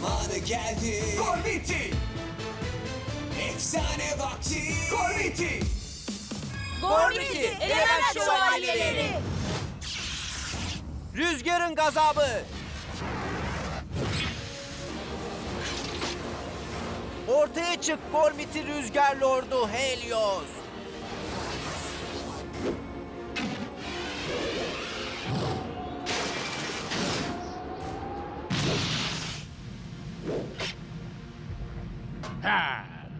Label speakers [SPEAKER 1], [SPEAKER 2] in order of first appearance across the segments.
[SPEAKER 1] Zamanı geldi.
[SPEAKER 2] Gormiti!
[SPEAKER 1] Efsane vakti.
[SPEAKER 2] Gormiti!
[SPEAKER 3] Gormiti, element şövalyeleri.
[SPEAKER 4] Rüzgarın gazabı. Ortaya çık Gormiti Rüzgar Lordu Helios.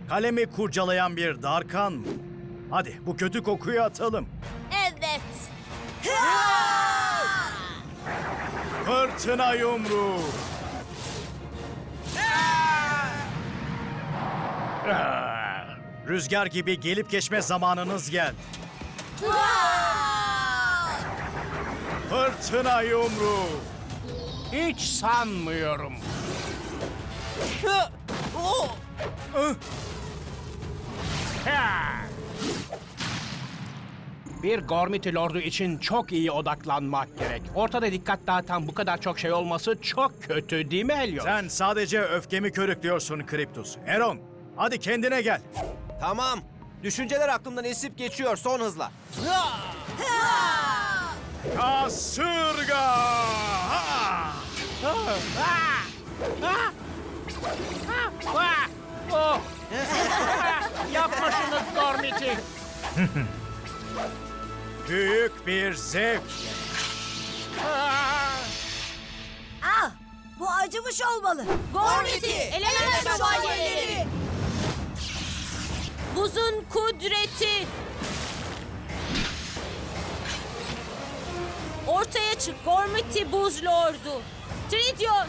[SPEAKER 5] Kalemi kurcalayan bir Darkan mı? Hadi bu kötü kokuyu atalım.
[SPEAKER 3] Evet.
[SPEAKER 5] Fırtına yumruğu. Ah, Rüzgar gibi gelip geçme zamanınız geldi. Fırtına yumruğu.
[SPEAKER 2] Hiç sanmıyorum. Ha! Bir Gormiti Lordu için çok iyi odaklanmak gerek. Ortada dikkat dağıtan bu kadar çok şey olması çok kötü değil mi Helios?
[SPEAKER 5] Sen sadece öfkemi körüklüyorsun Kriptus. Eron, hadi kendine gel.
[SPEAKER 4] Tamam. Düşünceler aklımdan esip geçiyor son hızla.
[SPEAKER 5] Kasırga! Ha!
[SPEAKER 2] Ah! Oh! Yapma şunu Gormiti.
[SPEAKER 5] Büyük bir zevk.
[SPEAKER 3] Ah, bu acımış olmalı. Gormiti, element şövalyeleri. Buzun kudreti. Ortaya çık Gormiti Buz Lordu. Tridion.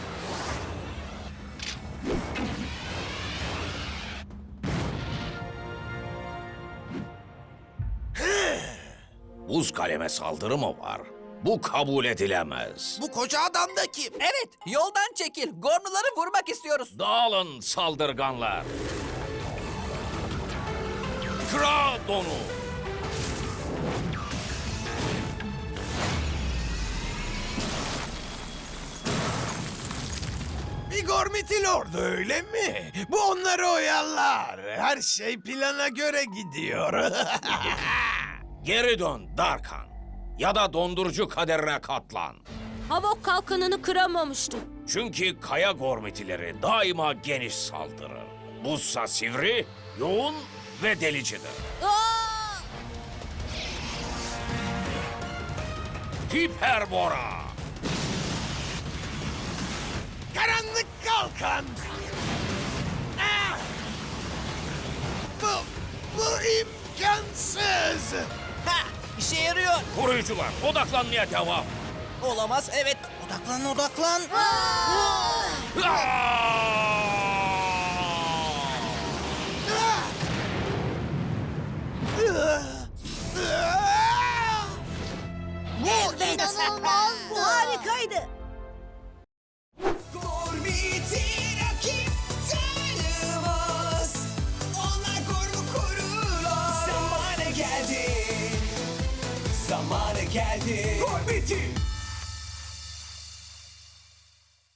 [SPEAKER 6] Buz kaleme saldırı mı var? Bu kabul edilemez.
[SPEAKER 4] Bu koca adam da kim? Evet, yoldan çekil. Gormluları vurmak istiyoruz.
[SPEAKER 6] Dağılın saldırganlar. Kra donu.
[SPEAKER 1] Bir Gormiti Lord öyle mi? Bu onları oyallar. Her şey plana göre gidiyor.
[SPEAKER 6] Geri dön Darkan. Ya da dondurucu kaderine katlan.
[SPEAKER 3] Havok kalkanını kıramamıştım.
[SPEAKER 6] Çünkü kaya gormitileri daima geniş saldırır. Buzsa sivri, yoğun ve delicidir.
[SPEAKER 3] Aa!
[SPEAKER 6] Hiperbora.
[SPEAKER 1] Karanlık kalkan. Ah! Bu, bu imkansız.
[SPEAKER 6] Koruyucular odaklanmaya devam.
[SPEAKER 4] Olamaz, evet. Odaklan, odaklan.
[SPEAKER 3] Bu inanılmaz. Bu harikaydı.
[SPEAKER 1] Gormiti rakip tanımaz. Onlar gormu korurlar. Zamanı geldi. Zamanı geldi.
[SPEAKER 2] Gormiti!